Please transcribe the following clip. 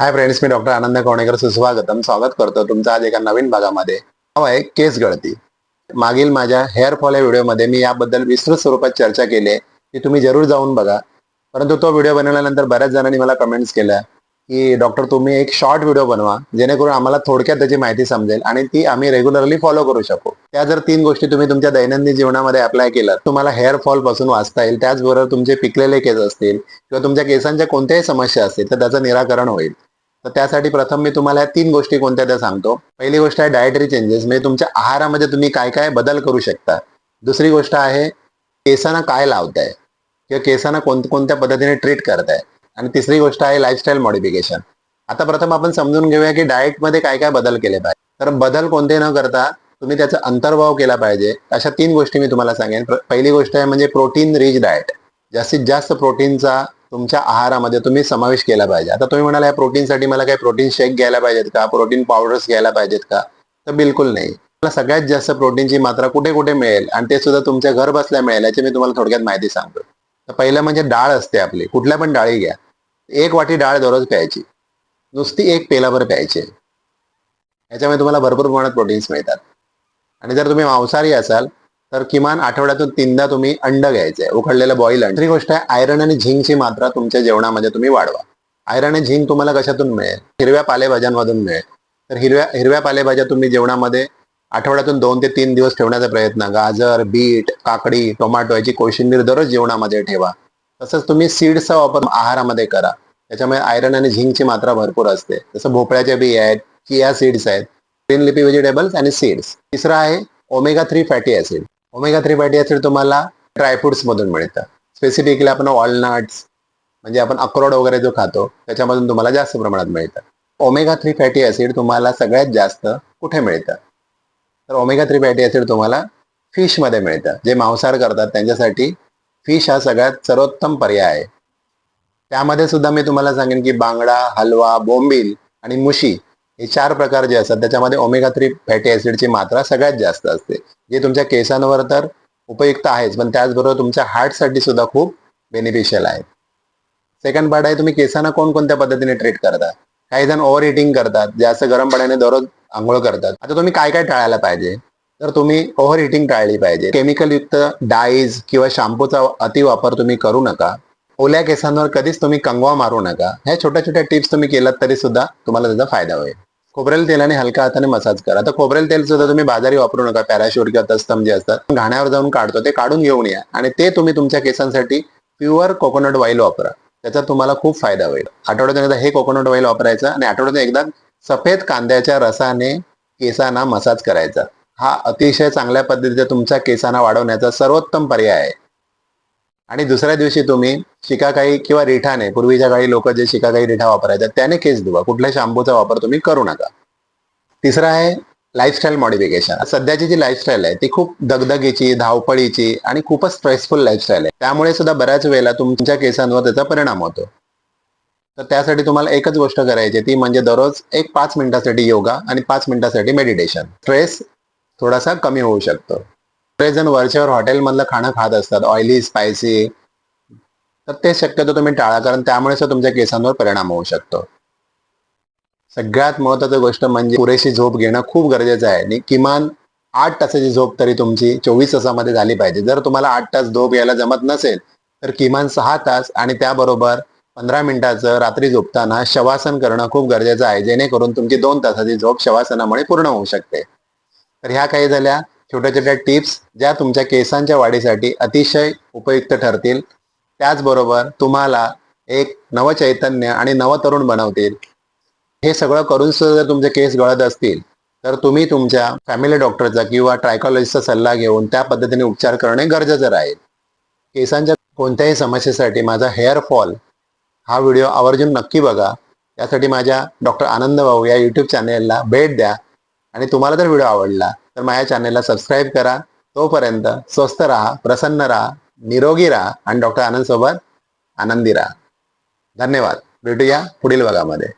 Hi friends मी doctor आनंद कोणेकर सुस्वागतम. स्वागत करतो तुमचं आज एका नवीन भागामध्ये. नाव आहे केस गळती मागील माझ्या हेअर फॉल या व्हिडिओमध्ये मी याबद्दल विस्तृत स्वरूपात चर्चा केली आहे की तुम्ही जरूर जाऊन बघा. परंतु तो व्हिडिओ बनवल्यानंतर बऱ्याच जणांनी मला कमेंट्स केल्या की डॉक्टर तुम्ही एक शॉर्ट व्हिडिओ बनवा जेणेकरून आम्हाला थोडक्यात त्याची माहिती समजेल आणि ती आम्ही रेग्युलरली फॉलो करू शकू. त्या जर तीन गोष्टी तुम्ही तुमच्या दैनंदिन जीवनामध्ये अप्लाय केलं तुम्हाला हेअर फॉलपासून वाचता येईल. त्याचबरोबर तुमचे पिकलेले केस असतील किंवा तुमच्या केसांच्या कोणत्याही समस्या असतील तर त्याचं निराकरण होईल. तर त्यासाठी प्रथम मी तुम्हाला या तीन गोष्टी कोणत्या त्या सांगतो. पहिली गोष्ट आहे डायटरी चेंजेस म्हणजे तुमच्या आहारामध्ये तुम्ही काय काय बदल करू शकता. दुसरी गोष्ट आहे केसांना काय लावताय? किंवा केसांना कोणकोणत्या पद्धतीने ट्रीट करताय? आणि तिसरी गोष्ट आहे लाईफस्टाईल मॉडिफिकेशन आता प्रथम आपण समजून घेऊया की डाएटमध्ये काय काय बदल केले पाहिजे. तर बदल कोणते न करता तुम्ही त्याचा अंतर्भाव केला पाहिजे. अशा तीन गोष्टी मी तुम्हाला सांगेन. पहिली गोष्ट आहे म्हणजे प्रोटीन रिच डाएट जास्तीत जास्त प्रोटीनचा तुमच्या आहारामध्ये तुम्ही समावेश केला पाहिजे. आता तुम्ही म्हणाला या प्रोटीनसाठी मला काही प्रोटीन शेक घ्यायला पाहिजेत का? प्रोटीन पावडर्स घ्यायला पाहिजेत का? तर बिलकुल नाही. मला सगळ्यात जास्त प्रोटीनची मात्रा कुठे कुठे मिळेल? आणि ते सुद्धा तुमच्या घर बसल्या मिळेल याची मी तुम्हाला थोडक्यात माहिती सांगतो. तर पहिलं म्हणजे डाळ असते आपली. कुठल्या पण डाळी घ्या. एक वाटी डाळ दररोज प्यायची. नुसती एक पेलाभर प्यायची. याच्यामुळे तुम्हाला भरपूर प्रमाणात प्रोटीन्स मिळतात. आणि जर तुम्ही मांसाहारी असाल तर किमान आठवड्यातून तीनदा तुम्ही अंड घ्यायचे. उकडलेलं बॉईल अंड. दुसरी गोष्ट आहे आयरन आणि झिंकची मात्रा तुमच्या जेवणामध्ये तुम्ही वाढवा. आयरन आणि झिंक तुम्हाला कशातून मिळेल? हिरव्या पालेभाज्यांमधून मिळेल. तर हिरव्या हिरव्या पालेभाज्या तुम्ही जेवणामध्ये आठवड्यातून दोन ते तीन दिवस ठेवण्याचा प्रयत्न गाजर बीट काकडी टोमॅटो याची कोशिंबीर दररोज जेवणामध्ये ठेवा. तसंच तुम्ही सीड्सचा वापर आहारामध्ये करा. त्याच्यामुळे आयरन आणि झिंकची मात्रा भरपूर असते. जसं भोपळ्याच्या बी आहेत चिया सीड्स आहेत ग्रीन लिपी व्हेजिटेबल्स आणि सीड्स. तिसरं आहे omega three fatty acid omega three fatty acid तुम्हाला ड्रायफ्रुट्स मधून मिळतं. स्पेसिफिकली आपण वॉलनट्स म्हणजे आपण अक्रोड वगैरे जो खातो त्याच्यामधून तुम्हाला जास्त प्रमाणात मिळतं. ओमेगा थ्री फॅटी ऍसिड तुम्हाला सगळ्यात जास्त कुठे मिळतं? तर ओमेगा थ्री फॅटी ऍसिड तुम्हाला फिशमध्ये मिळतं. जे मांसाहार करतात त्यांच्यासाठी फिश हा सगळ्यात सर्वोत्तम पर्याय आहे. त्यामध्ये सुद्धा मी तुम्हाला सांगेन की बांगडा हलवा बोंबील आणि मुशी हे चार प्रकार जे असतात त्याच्यामध्ये ओमेगा थ्री फॅटी ऍसिडची मात्रा सगळ्यात जास्त असते. जे तुमच्या केसांवर तर उपयुक्त आहेच पण त्याचबरोबर तुमच्या हार्टसाठी सुद्धा खूप बेनिफिशियल आहे सेकंड पार्ट आहे तुम्ही केसांना कोणकोणत्या पद्धतीने ट्रीट करता? काही जण ओव्हर हिटिंग करतात जास्त गरम पाण्याने दररोज आंघोळ करतात. आता तुम्ही काय काय टाळायला पाहिजे? तर तुम्ही ओव्हर हिटिंग टाळली पाहिजे. केमिकलयुक्त डाईज किंवा शॅम्पूचा अतिवापर तुम्ही करू नका. ओल्या केसांवर कधीच तुम्ही कंगवा मारू नका. ह्या छोट्या छोट्या टिप्स तुम्ही केलात तरी सुद्धा तुम्हाला त्याचा फायदा होईल. खोबरेल तेलाने हलका हाताने मसाज करा. आता खोबरेल तेल सुद्धा तुम्ही बाजारी वापरू नका पॅराशूट किंवा तस्तम जे असतात. घाण्यावर जाऊन काढतो ते काढून घेऊन या. आणि ते तुम्ही तुमच्या केसांसाठी प्युअर कोकोनट ऑइल वापरा. त्याचा तुम्हाला खूप फायदा होईल. आठवड्यातून एकदा हे कोकोनट ऑइल वापरायचं आणि आठवड्यातून एकदा सफेद कांद्याच्या रसाने केसांना मसाज करायचा. हा अतिशय चांगल्या पद्धतीचा तुमच्या केसांना वाढवण्याचा सर्वोत्तम पर्याय आहे. आणि दुसऱ्या दिवशी तुम्ही शिकाकाई किंवा रिठाने पूर्वीच्या काळी लोक जे शिकाकाई रिठा वापरायचा त्याने केस धुवा. कुठल्या शॅम्पूचा वापर तुम्ही करू नका. तिसरा आहे लाईफस्टाईल मॉडिफिकेशन सध्याची जी लाईफस्टाईल आहे ती खूप दगदगीची धावपळीची आणि खूपच स्ट्रेसफुल लाईफस्टाईल आहे. त्यामुळे सुद्धा बऱ्याच वेळेला तुमच्या केसांवर त्याचा परिणाम होतो. तर त्यासाठी तुम्हाला एकच गोष्ट करायची ती म्हणजे दररोज एक पाच मिनिटासाठी योगा आणि पाच मिनिटासाठी मेडिटेशन स्ट्रेस थोडासा कमी होऊ शकतो. बरेच जण वरच्यावर हॉटेलमधलं खाणं खात असतात. ऑइली स्पायसी तर ते शक्यतो तुम्ही टाळा कारण त्यामुळे तुमच्या केसांवर परिणाम होऊ शकतो. सगळ्यात महत्वाची गोष्ट म्हणजे पुरेशी झोप घेणं खूप गरजेचं आहे. आणि किमान आठ तासाची झोप तरी तुमची चोवीस तासामध्ये झाली पाहिजे. जर तुम्हाला आठ तास झोप यायला जमत नसेल तर किमान सहा तास आणि त्याबरोबर पंधरा मिनिटाचं रात्री झोपताना शवासन करणं खूप गरजेचं आहे. जेणेकरून तुमची दोन तासाची झोप शवासनामुळे पूर्ण होऊ शकते. तर ह्या काही झाल्या. छोट्या छोट्या टिप्स ज्या तुमच्या केसांच्या वाढीसाठी अतिशय उपयुक्त ठरतील. त्याचबरोबर तुम्हाला एक नवचैतन्य आणि नवतरुण बनवतील. हे सगळं करून सुद्धा जर तुमचे केस गळत असतील तर तुम्ही तुमच्या फॅमिली डॉक्टरचा किंवा ट्रायकॉलॉजिस्टचा सल्ला घेऊन त्या पद्धतीने उपचार करणे गरजेचं राहील. केसांच्या कोणत्याही समस्येसाठी माझा हेअर फॉल हा व्हिडिओ आवर्जून नक्की बघा. त्यासाठी माझ्या डॉक्टर आनंद भाऊ या यूट्यूब चॅनेलला भेट द्या. आणि तुम्हाला जर व्हिडिओ आवडला तर माझ्या चॅनेलला सबस्क्राईब करा. तोपर्यंत स्वस्त राहा प्रसन्न राहा निरोगी राहा आणि डॉक्टर आनंद सोबत आनंदी राहा. धन्यवाद. भेटूया पुढील भागामध्ये.